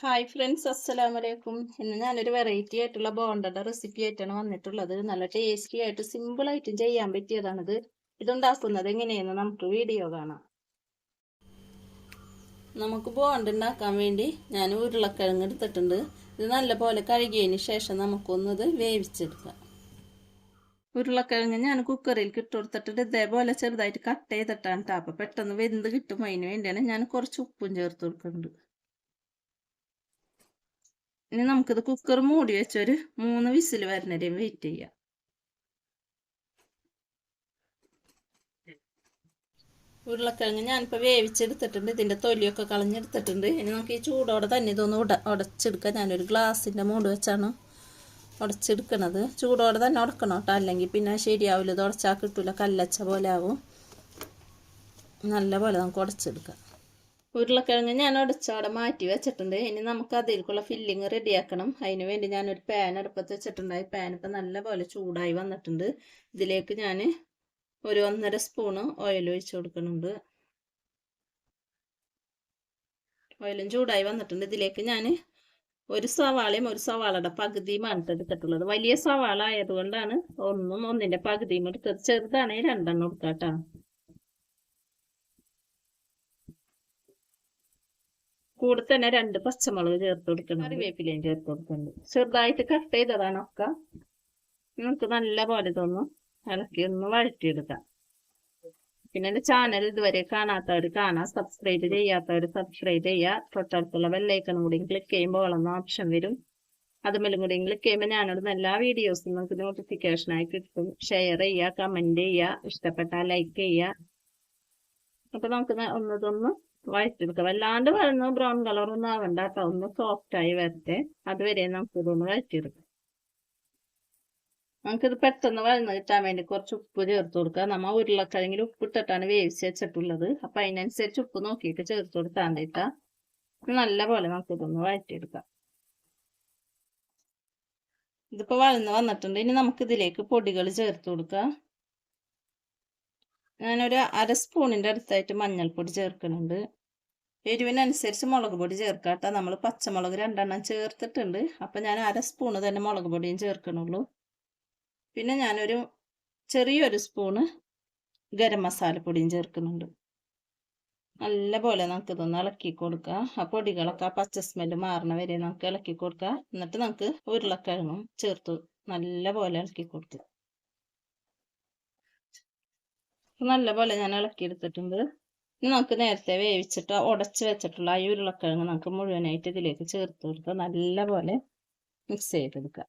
Hi friends അസ്സലാമു അലൈക്കും ഇന്ന് ഞാനൊരു വെറൈറ്റി ആയിട്ടുള്ള ബോണ്ടയുടെ റെസിപ്പി ആയിട്ടാണ് വന്നിട്ടുള്ളത്. നല്ല ടേസ്റ്റി ആയിട്ട് സിമ്പിൾ ആയിട്ടും ചെയ്യാൻ പറ്റിയതാണിത്. ഇതുണ്ടാക്കുന്നത് എങ്ങനെയെന്ന് നമുക്ക് വീഡിയോ കാണാം. നമുക്ക് ബോണ്ട ഉണ്ടാക്കാൻ വേണ്ടി ഞാൻ ഉരുളക്കിഴങ്ങ് എടുത്തിട്ടുണ്ട്. ഇത് നല്ലപോലെ കഴുകിയതിന് ശേഷം നമുക്കൊന്നത് വേവിച്ചെടുക്കാം. ഉരുളക്കിഴങ്ങ് ഞാൻ കുക്കറിൽ ഇട്ടുകൊടുത്തിട്ട് ഇതേപോലെ ചെറുതായിട്ട് കട്ട് ചെയ്തിട്ടാണ് കേട്ടോ അപ്പം പെട്ടെന്ന് വെന്ത് കിട്ടും. അതിന് വേണ്ടിയാണ് ഞാൻ കുറച്ച് ഉപ്പും ചേർത്ത് കൊടുക്കുന്നുണ്ട് ഇനി നമുക്കിത് കുക്കർ മൂടി വെച്ചൊരു മൂന്ന് വിസിൽ വരുന്നവരെയും വെയിറ്റ് ചെയ്യാം. ഉരുളക്കിഴങ്ങ് ഞാനിപ്പോൾ വേവിച്ചെടുത്തിട്ടുണ്ട് ഇതിന്റെ തൊലിയൊക്കെ കളഞ്ഞെടുത്തിട്ടുണ്ട്. ഇനി നമുക്ക് ഈ ചൂടോടെ തന്നെ ഇതൊന്ന് ഉട ഉടച്ചെടുക്കാം. ഞാനൊരു ഗ്ലാസിന്റെ മൂട് വെച്ചാണ് ഉടച്ചെടുക്കണത്. ചൂടോടെ തന്നെ ഉടക്കണം കേട്ടോ അല്ലെങ്കിൽ പിന്നെ ശരിയാവില്ല ഇത് ഉടച്ചാൽ കിട്ടില്ല കല്ലച്ച പോലെ ആവും. നല്ല പോലെ നമുക്ക് ഉടച്ചെടുക്കാം. ഉരുളക്കിഴങ്ങ് ഞാൻ ഉടച്ചവിടെ മാറ്റി വെച്ചിട്ടുണ്ട്. ഇനി നമുക്ക് അതിലേക്കുള്ള ഫില്ലിങ് റെഡിയാക്കണം അതിന് വേണ്ടി ഞാനൊരു പാൻ അടുപ്പത്ത് വെച്ചിട്ടുണ്ട്. ഈ പാൻ ഇപ്പം നല്ലപോലെ ചൂടായി വന്നിട്ടുണ്ട്. ഇതിലേക്ക് ഞാൻ ഒരു ഒന്നര സ്പൂണ് ഓയിൽ ഒഴിച്ചു കൊടുക്കുന്നുണ്ട്. ഓയിലും ചൂടായി വന്നിട്ടുണ്ട്. ഇതിലേക്ക് ഞാൻ ഒരു സവാളയും ഒരു സവാളയുടെ പകുതിയുമാണ് എടുത്തിട്ടുള്ളത്. വലിയ സവാള ആയതുകൊണ്ടാണ് ഒന്നും ഒന്നിന്റെ പകുതിയും എടുത്തത്. ചെറുതാണെങ്കിൽ രണ്ടെണ്ണം എടുക്കാട്ടോ കൂടെ തന്നെ രണ്ട് പച്ചമുളക് ചേർത്ത് കൊടുക്കണം. കറിവേപ്പിലയും ചേർത്ത് കൊടുക്കുന്നുണ്ട്. ചെറുതായിട്ട് കട്ട് ചെയ്തതാണ് ഒക്കെ. നമുക്ക് നല്ല പോലെ തോന്നും ഇളക്കി ഒന്ന് വഴറ്റിയെടുക്കാം. പിന്നെ എന്റെ ചാനൽ ഇതുവരെ കാണാത്തവർ കാണാം. സബ്സ്ക്രൈബ് ചെയ്യാത്തവർ സബ്സ്ക്രൈബ് ചെയ്യുക. തൊട്ടടുത്തുള്ള ബെല്ലൈക്കണും കൂടി ക്ലിക്ക് ചെയ്യുമ്പോൾ വളർന്ന ഓപ്ഷൻ വരും. അതുമല്ലും കൂടി ക്ലിക്ക് ചെയ്യുമ്പോൾ ഞാനിടുന്ന എല്ലാ വീഡിയോസും നിങ്ങൾക്ക് നോട്ടിഫിക്കേഷനായി കിട്ടും. ഷെയർ ചെയ്യുക കമന്റ് ചെയ്യുക ഇഷ്ടപ്പെട്ടാൽ ലൈക്ക് ചെയ്യുക. അപ്പോൾ നമുക്ക് ഒന്നതൊന്ന് വഴറ്റിയെടുക്കുക വല്ലാണ്ട് വരുന്ന ബ്രൗൺ കളർ ഒന്നും ആവണ്ട കേട്ടോ ഒന്ന് സോഫ്റ്റ് ആയി വരട്ടെ. അതുവരെ നമുക്ക് ഇതൊന്ന് വഴറ്റിയെടുക്കാം. നമുക്കിത് പെട്ടെന്ന് വഴന്ന് കിട്ടാൻ വേണ്ടി കുറച്ച് ഉപ്പ് ചേർത്ത് കൊടുക്കുക. നമ്മൾ ഉരുളക്കിഴങ്ങിൽ ഉപ്പിട്ടിട്ടാണ് വേവിച്ച് വെച്ചിട്ടുള്ളത്. അപ്പൊ അതിനനുസരിച്ച് ഉപ്പ് നോക്കിയിട്ട് ചേർത്ത് കൊടുത്താൽ മതിട്ടാ നല്ല പോലെ നമുക്കിതൊന്ന് വഴറ്റിയെടുക്കാം. ഇതിപ്പോ വഴന്ന് വന്നിട്ടുണ്ട്. ഇനി നമുക്ക് ഇതിലേക്ക് പൊടികൾ ചേർത്ത് കൊടുക്കാം. ഞാനൊരു അര സ്പൂണിന്റെ അടുത്തായിട്ട് മഞ്ഞൾപ്പൊടി ചേർക്കുന്നുണ്ട് എരിവിനനുസരിച്ച് മുളക് പൊടി ചേർക്കാട്ടോ നമ്മൾ പച്ചമുളക് രണ്ടെണ്ണം ചേർത്തിട്ടുണ്ട്. അപ്പം ഞാൻ അര സ്പൂണ് തന്നെ മുളക് പൊടിയും ചേർക്കണുള്ളൂ. പിന്നെ ഞാനൊരു ചെറിയൊരു സ്പൂണ് ഗരം മസാല പൊടിയും ചേർക്കുന്നുണ്ട്. നല്ലപോലെ നമുക്ക് ഇതൊന്ന് ഇളക്കി കൊടുക്കാം. ആ പൊടികളൊക്കെ പച്ച സ്മെല്ല് മാറണ വരെ നമുക്ക് ഇളക്കി കൊടുക്കാം. എന്നിട്ട് നമുക്ക് ഉരുളക്കിഴങ്ങും ചേർത്ത് നല്ല പോലെ ഇളക്കി കൊടുക്കാം നല്ല പോലെ ഞാൻ ഇളക്കി എടുത്തിട്ടുണ്ട് ഇനി നമുക്ക് നേരത്തെ വേവിച്ചിട്ട് ഉടച്ച് വെച്ചിട്ടുള്ള ആ ഉരുളക്കിഴങ്ങ് നമുക്ക് മുഴുവനായിട്ട് ഇതിലേക്ക് ചേർത്ത് കൊടുത്ത് നല്ലപോലെ മിക്സ് ചെയ്തെടുക്കുക.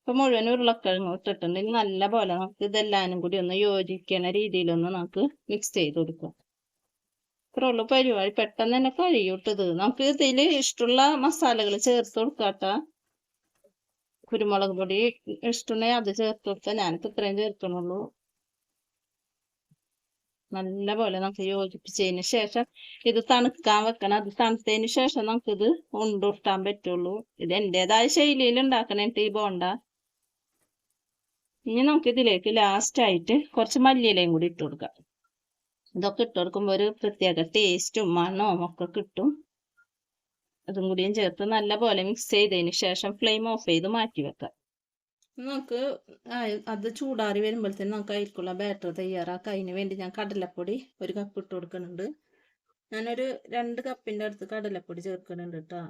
ഇപ്പൊ മുഴുവൻ ഉരുളക്കിഴങ്ങ് ഇട്ടിട്ടുണ്ടെങ്കിൽ നല്ല പോലെ നമുക്ക് ഇതെല്ലാനും കൂടി ഒന്ന് യോജിക്കണ രീതിയിലൊന്ന് നമുക്ക് മിക്സ് ചെയ്ത് കൊടുക്കുക. ഇത്രയുള്ള പരിപാടി. പെട്ടെന്ന് തന്നെ കഴിയൂട്ടത് നമുക്ക് ഇതിൽ ഇഷ്ടമുള്ള മസാലകൾ ചേർത്ത് കൊടുക്കാട്ട കുരുമുളക് പൊടി ഇഷ്ടമുണ്ടെങ്കിൽ അത് ചേർത്ത് കൊടുക്കാം ഞാനിപ്പോ ഇത്രയും ചേർക്കണുള്ളൂ. നല്ല പോലെ നമുക്ക് യോജിപ്പിച്ചതിന് ശേഷം ഇത് തണുക്കാൻ വെക്കണം. അത് തണുത്തതിന് ശേഷം നമുക്കിത് ഉണ്ടുട്ടാൻ പറ്റുള്ളൂ. ഇത് എന്റെതായ ശൈലിയിൽ ഉണ്ടാക്കണേട്ട് ഈ ബോണ്ട. ഇനി നമുക്ക് ഇതിലേക്ക് ലാസ്റ്റ് ആയിട്ട് കുറച്ച് മല്ലിയിലയും കൂടി ഇട്ട് കൊടുക്കാം. ഇതൊക്കെ ഇട്ട് കൊടുക്കുമ്പോൾ ഒരു പ്രത്യേക ടേസ്റ്റും മണവും ഒക്കെ കിട്ടും. അതും കൂടിയും ചേർത്ത് നല്ല പോലെ മിക്സ് ചെയ്തതിന് ശേഷം ഫ്ലെയിം ഓഫ് ചെയ്ത് മാറ്റി വെക്കാം. നമുക്ക് അത് ചൂടാറി വരുമ്പോഴത്തേന് നമുക്ക് അതിലേക്കുള്ള ബാറ്റർ തയ്യാറാക്കാം. അതിന് വേണ്ടി ഞാൻ കടലപ്പൊടി ഒരു കപ്പ് ഇട്ട് കൊടുക്കുന്നുണ്ട്. ഞാനൊരു രണ്ട് കപ്പിന്റെ അടുത്ത് കടലപ്പൊടി ചേർക്കുന്നുണ്ട് കേട്ടോ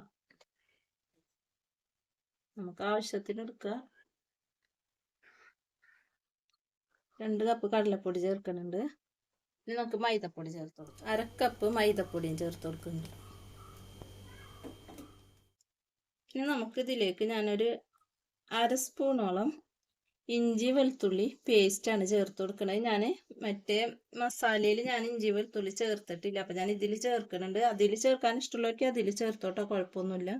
നമുക്ക് ആവശ്യത്തിന് എടുക്കുക രണ്ട് കപ്പ് കടലപ്പൊടി ചേർക്കുന്നുണ്ട്. ഇനി നമുക്ക് മൈദപ്പൊടി ചേർത്ത് കൊടുക്കാം. അരക്കപ്പ് കപ്പ് മൈദപ്പൊടിയും ചേർത്ത് കൊടുക്കുന്നുണ്ട്. ഇനി നമുക്ക് ഇതിലേക്ക് ഞാനൊരു അര സ്പൂണോളം ഇഞ്ചി വെളുത്തുള്ളി പേസ്റ്റാണ് ചേർത്ത് കൊടുക്കുന്നത് ഞാൻ മറ്റേ മസാലയിൽ ഞാൻ ഇഞ്ചി വെളുത്തുള്ളി ചേർത്തിട്ടില്ല. അപ്പം ഞാൻ ഇതിൽ ചേർക്കുന്നുണ്ട്. അതിൽ ചേർക്കാൻ ഇഷ്ടമുള്ളവർക്ക് അതിൽ ചേർത്തോട്ടോ കുഴപ്പമൊന്നുമില്ല.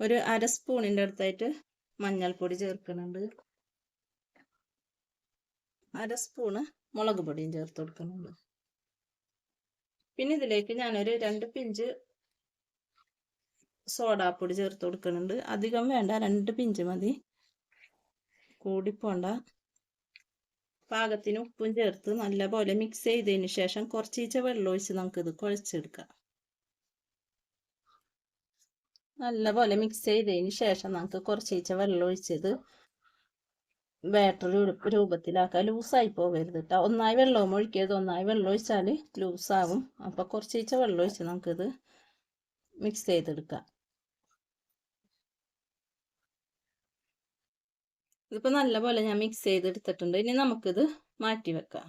ഒരു അര സ്പൂണിന്റെ അടുത്തായിട്ട് മഞ്ഞൾപ്പൊടി ചേർക്കുന്നുണ്ട്. അര സ്പൂണ് മുളക് പൊടിയും ചേർത്ത് കൊടുക്കുന്നുണ്ട്. പിന്നെ ഇതിലേക്ക് ഞാനൊരു രണ്ട് പിഞ്ച് സോഡാപ്പൊടി ചേർത്ത് കൊടുക്കുന്നുണ്ട്. അധികം വേണ്ട രണ്ട് പിഞ്ച് മതി. കൂടിപ്പോണ്ട പാകത്തിന് ഉപ്പും ചേർത്ത് നല്ലപോലെ മിക്സ് ചെയ്തതിന് ശേഷം കുറച്ചീച്ച വെള്ളം ഒഴിച്ച് നമുക്കിത് കുഴച്ചെടുക്കാം. നല്ലപോലെ മിക്സ് ചെയ്തതിന് ശേഷം നമുക്ക് കുറച്ചീച്ച വെള്ളം ഒഴിച്ചത് ബാറ്റർ രൂപത്തിലാക്കുക ലൂസായി പോകരുത് കേട്ടോ ഒന്നായി വെള്ളവും ഒഴിക്കരുത്. ഒന്നായി വെള്ളം ഒഴിച്ചാൽ ലൂസാവും. അപ്പോൾ കുറച്ചീച്ച വെള്ളം ഒഴിച്ച് നമുക്കിത് മിക്സ് ചെയ്തെടുക്കാം. ഇതിപ്പോൾ നല്ലപോലെ ഞാൻ മിക്സ് ചെയ്തെടുത്തിട്ടുണ്ട്. ഇനി നമുക്കിത് മാറ്റി വെക്കാം.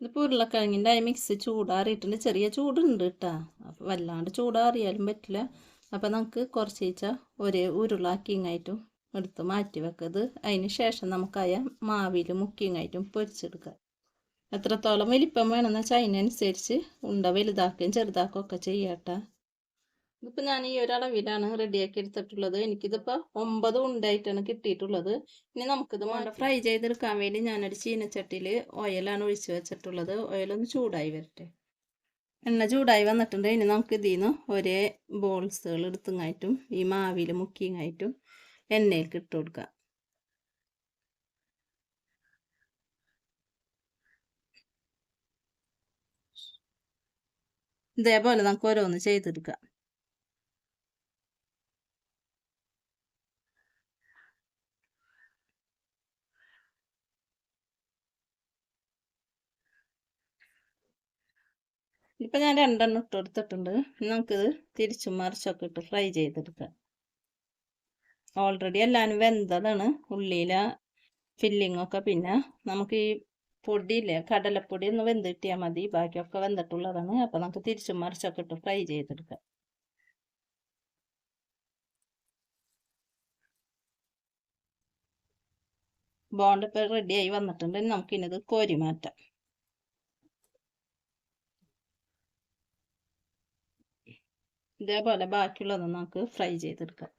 ഇതിപ്പോൾ ഉരുളക്കിഴങ്ങിന്റെ ആ മിക്സ് ചൂടാറിയിട്ടുണ്ട്. ചെറിയ ചൂടുണ്ട് കേട്ടോ അപ്പോൾ വല്ലാണ്ട് ചൂടാറിയാലും പറ്റില്ല. അപ്പോൾ നമുക്ക് കുറച്ച് കുറച്ചേച്ച ഒരേ ഉരുളാക്കിങ്ങായിട്ടും എടുത്ത് മാറ്റി വെക്കത് അതിന് ശേഷം നമുക്കായ മാവിൽ മുക്കിങ്ങായിട്ടും പൊരിച്ചെടുക്കാം. എത്രത്തോളം വലിപ്പം വേണമെന്ന് വെച്ചാൽ അതിനനുസരിച്ച് ഉണ്ട വലുതാക്കുകയും ചെറുതാക്കുകയും ഒക്കെ ചെയ്യട്ടെ ഇതിപ്പോൾ ഞാൻ ഈ ഒരളവിലാണ് റെഡിയാക്കി എടുത്തിട്ടുള്ളത് എനിക്കിതിപ്പോൾ ഒമ്പത് ഉണ്ടായിട്ടാണ് കിട്ടിയിട്ടുള്ളത്. ഇനി നമുക്കിത് വേണ്ട ഫ്രൈ ചെയ്തെടുക്കാൻ വേണ്ടി ഞാനൊരു ചീനച്ചട്ടിയിൽ ഓയിലാണ് ഒഴിച്ച് വെച്ചിട്ടുള്ളത്. ഓയിലൊന്ന് ചൂടായി വരട്ടെ. എണ്ണ ചൂടായി വന്നിട്ടുണ്ട്. ഇനി നമുക്ക് ഇതിൽ നിന്ന് ഒരേ ബോൾസുകൾ എടുത്തുങ്ങായിട്ടും ഈ മാവിൽ മുക്കിങ്ങായിട്ടും എണ്ണയിലേക്ക് ഇട്ട് കൊടുക്കാം. ഇതേപോലെ നമുക്ക് ഓരോന്ന് ചെയ്തെടുക്കാം. ഇപ്പം ഞാൻ രണ്ടെണ്ണം ഇട്ട് കൊടുത്തിട്ടുണ്ട്. നമുക്കിത് തിരിച്ചും മറിച്ചൊക്കെ ഇട്ട് ഫ്രൈ ചെയ്തെടുക്കാം. ഓൾറെഡി എല്ലാവരും വെന്തതാണ്. ഉള്ളിയിലെ ഫില്ലിങ്ങൊക്കെ പിന്നെ നമുക്ക് ഈ പൊടിയില്ലേ കടലപ്പൊടി ഒന്ന് വെന്ത് കിട്ടിയാൽ മതി. ബാക്കിയൊക്കെ വെന്തിട്ടുള്ളതാണ്. അപ്പം നമുക്ക് തിരിച്ചും മറിച്ചൊക്കെ ഇട്ട് ഫ്രൈ ചെയ്തെടുക്കാം. ബോണ്ട് ഇപ്പോൾ റെഡിയായി വന്നിട്ടുണ്ട്. നമുക്കിനിത് കോരി മാറ്റാം. ഇതേപോലെ ബാക്കിയുള്ളത് നമുക്ക് ഫ്രൈ ചെയ്തെടുക്കാം.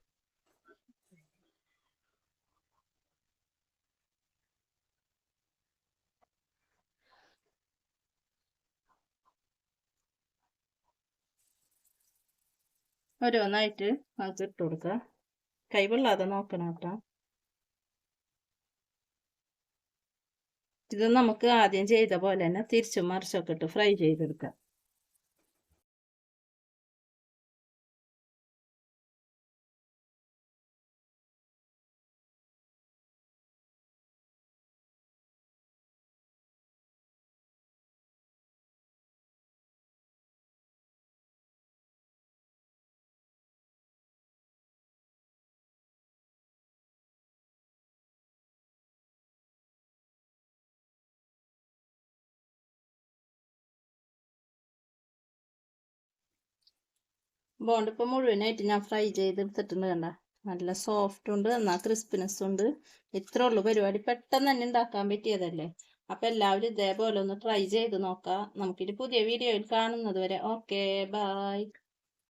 ഓരോന്നായിട്ട് നമുക്ക് ഇട്ട് കൊടുക്കുക. കൈവെള്ളാതെ നോക്കണം കേട്ടോ. ഇത് നമുക്ക് ആദ്യം ചെയ്ത പോലെ തന്നെ തിരിച്ചും മറിച്ചൊക്കെ ഇട്ട് ഫ്രൈ ചെയ്തെടുക്കാം. ബോണ്ട് ഇപ്പോൾ മുഴുവനായിട്ട് ഞാൻ ഫ്രൈ ചെയ്തെടുത്തിട്ടുണ്ട് കണ്ട? നല്ല സോഫ്റ്റ് ഉണ്ട് എന്നാൽ ക്രിസ്പിനെസ് ഉണ്ട്. ഇത്രേ ഉള്ളൂ പരിപാടി. പെട്ടെന്ന് തന്നെ ഉണ്ടാക്കാൻ പറ്റിയതല്ലേ? അപ്പം എല്ലാവരും ഇതേപോലെ ഒന്ന് ട്രൈ ചെയ്ത് നോക്കാം. നമുക്കിനി പുതിയ വീഡിയോയിൽ കാണുന്നത് വരെ. Okay bye